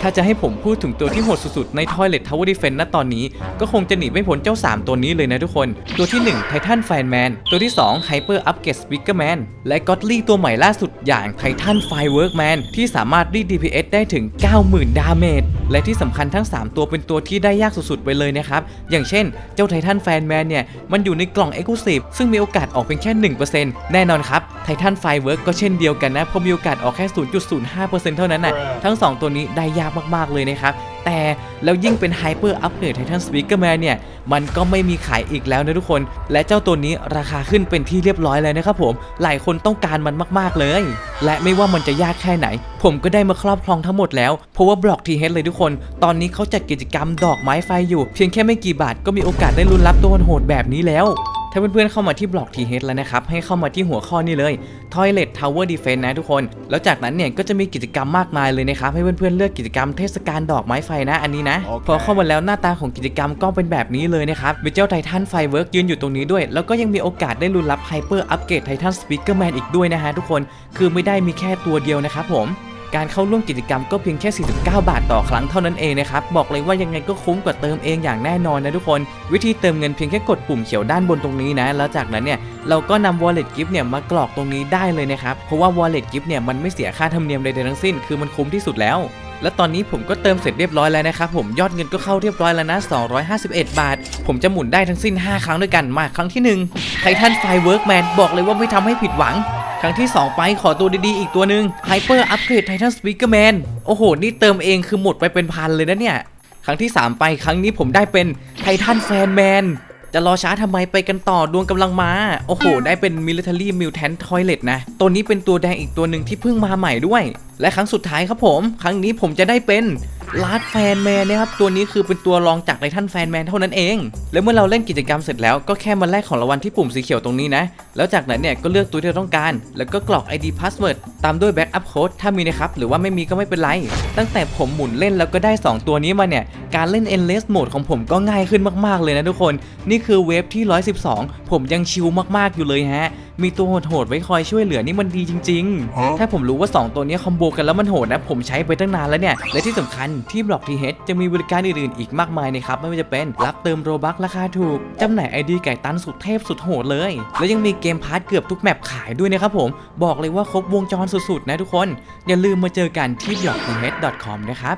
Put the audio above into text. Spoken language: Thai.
ถ้าจะให้ผมพูดถึงตัวที่โหดสุดๆ ใน Toilet Tower Defense ณตอนนี้ ก็คงจะหนีไม่พ้นเจ้า 3 ตัวนี้เลยนะทุกคน ตัวที่ 1 Titan Fan Man ตัวที่ 2 Hyper Upgrade Speaker Man และ Godly ตัวใหม่ล่าสุดอย่าง Titan Firework Man ที่สามารถรีด DPS ได้ถึง 90,000 ดาเมจและที่สำคัญทั้ง 3 ตัวเป็นตัวที่ได้ยากสุดๆ ไปเลยนะครับ อย่างเช่น เจ้า Titan Fan Man เนี่ย มันอยู่ในกล่อง Exclusive ซึ่งมีโอกาสออกเพียงแค่ 1%แน่นอนครับ Titan Firework ก็เช่นเดียวกันนะเพราะมีโอกาสออกแค่ 0.05%เท่านั้นน่ะทั้ง 2 ตัวนี้ได้ยากมาก ๆ เลยนะครับ แต่แล้วยิ่งเป็น Hyper Upgrade Titan Speaker Man เนี่ย มันก็ไม่มีขายอีกแล้วนะทุกคน และเจ้าตัวนี้ราคาขึ้นเป็นที่เรียบร้อยแล้วนะครับผม หลายคนต้องการมันมากๆเลย และไม่ว่ามันจะยากแค่ไหน ผมก็ได้มาครอบครองทั้งหมดแล้ว เพราะว่าบล็อกทีเฮดเลยทุกคน ตอนนี้เขาจัดกิจกรรมดอกไม้ไฟอยู่ เพียงแค่ไม่กี่บาทก็มีโอกาสได้ลุ้นรับตัวโหดแบบนี้แล้ว ถ้าเพื่อนๆเข้ามาที่บล็อก TH แล้วนะครับ ให้เข้ามาที่หัวข้อนี้เลย Toilet Tower Defense นะทุกคน แล้วจากนั้นเนี่ยก็จะมีกิจกรรมมากมายเลยนะครับ ให้เพื่อนๆเลือกกิจกรรมเทศกาลดอกไม้ไฟนะอันนี้นะโอเคพอเข้ามาแล้วหน้าตาของกิจกรรมก็เป็นแบบนี้เลยนะครับมีเจ้าไททันไฟเวิร์กยืนอยู่ตรงนี้ด้วย แล้วก็ยังมีโอกาสได้ลุ้นรับ Hyper Upgrade Titan Speaker Man อีกด้วยนะฮะทุกคน คือไม่ได้มีแค่ตัวเดียวนะครับผม การเข้าร่วมกิจกรรมก็เพียงแค่ 49 บาทต่อครั้งเท่านั้นเองนะครับ บอกเลยว่ายังไงก็คุ้มกว่าเติมเองอย่างแน่นอนนะทุกคน วิธีเติมเงินเพียงแค่กดปุ่มเขียวด้านบนตรงนี้นะ แล้วจากนั้นเนี่ยเราก็นำ wallet gift เนี่ยมากรอกตรงนี้ได้เลยนะครับ เพราะว่า wallet gift เนี่ยมันไม่เสียค่าธรรมเนียมใดๆทั้งสิ้น คือมันคุ้มที่สุดแล้วและตอนนี้ผมก็เติมเสร็จเรียบร้อยแล้วนะครับผมยอดเงินก็เข้าเรียบร้อยแล้วนะ 251 บาท ผมจะหมุนได้ทั้งสิ้น 5 ครั้งด้วยกันมาครั้งที่1 Titan Fireworkman บอกเลยว่าไม่ทำให้ผิดหวัง ครั้งที่ 2 ไปขอตัวดีๆ อีกตัวหนึ่ง Hyper Upgrade Titan Speaker Man โอ้โห นี่เติมเองคือหมดไปเป็นพันเลยนะเนี่ย ครั้งที่ 3 ไปครั้งนี้ผมได้เป็น Titan Fan Man จะรอช้าทำไมไปกันต่อดวงกำลังมา โอ้โห ได้เป็น Military Mutant Toilet นะ ตัวนี้เป็นตัวแดงอีกตัวหนึ่งที่เพิ่งมาใหม่ด้วย และครั้งสุดท้ายครับผม ครั้งนี้ผมจะได้เป็น ลาร์ดแฟนแมนะครับตัวนี้คือเป็นตัวรองจากไททันแฟนแมนเท่านั้นเอง แล้วเมื่อเราเล่นกิจกรรมเสร็จแล้วก็แค่มาแลกของรางวัลที่ปุ่มสีเขียวตรงนี้นะ แล้วจากนั้นเนี่ยก็เลือกตัวที่เราต้องการ แล้วก็กรอก ID Password ตามด้วย Backup Code ถ้ามีนะครับ หรือว่าไม่มีก็ไม่เป็นไร ตั้งแต่ผมหมุนเล่นแล้วก็ได้ 2 ตัวนี้มาเนี่ย การเล่น Endless Mode ของผมก็ง่ายขึ้นมากๆเลยนะทุกคน นี่คือเวฟที่ 112 ผมยังชิลมากๆอยู่เลยฮะ มีตัวโหดๆไว้คอยช่วยเหลือนี่มันดีจริง ๆ ถ้าผมรู้ว่า 2 ตัวนี้คอมโบกันแล้วมันโหดนะ ผมใช้ไปตั้งนานแล้วเนี่ย และที่สำคัญที่บล็อกทีเฮดจะมีบริการอื่นๆอีกมากมายนะครับ ไม่ว่าจะเป็นรับเติมโรบัคราคาถูกจำหน่ายไอดีไก่ตันสุดเทพสุดโหดเลย แล้วยังมีเกมพาร์ทเกือบทุกแมปขายด้วยนะครับผม บอกเลยว่าครบวงจรสุดๆ นะทุกคน อย่าลืมมาเจอกันที่ b l o c k t h c o m นะครับ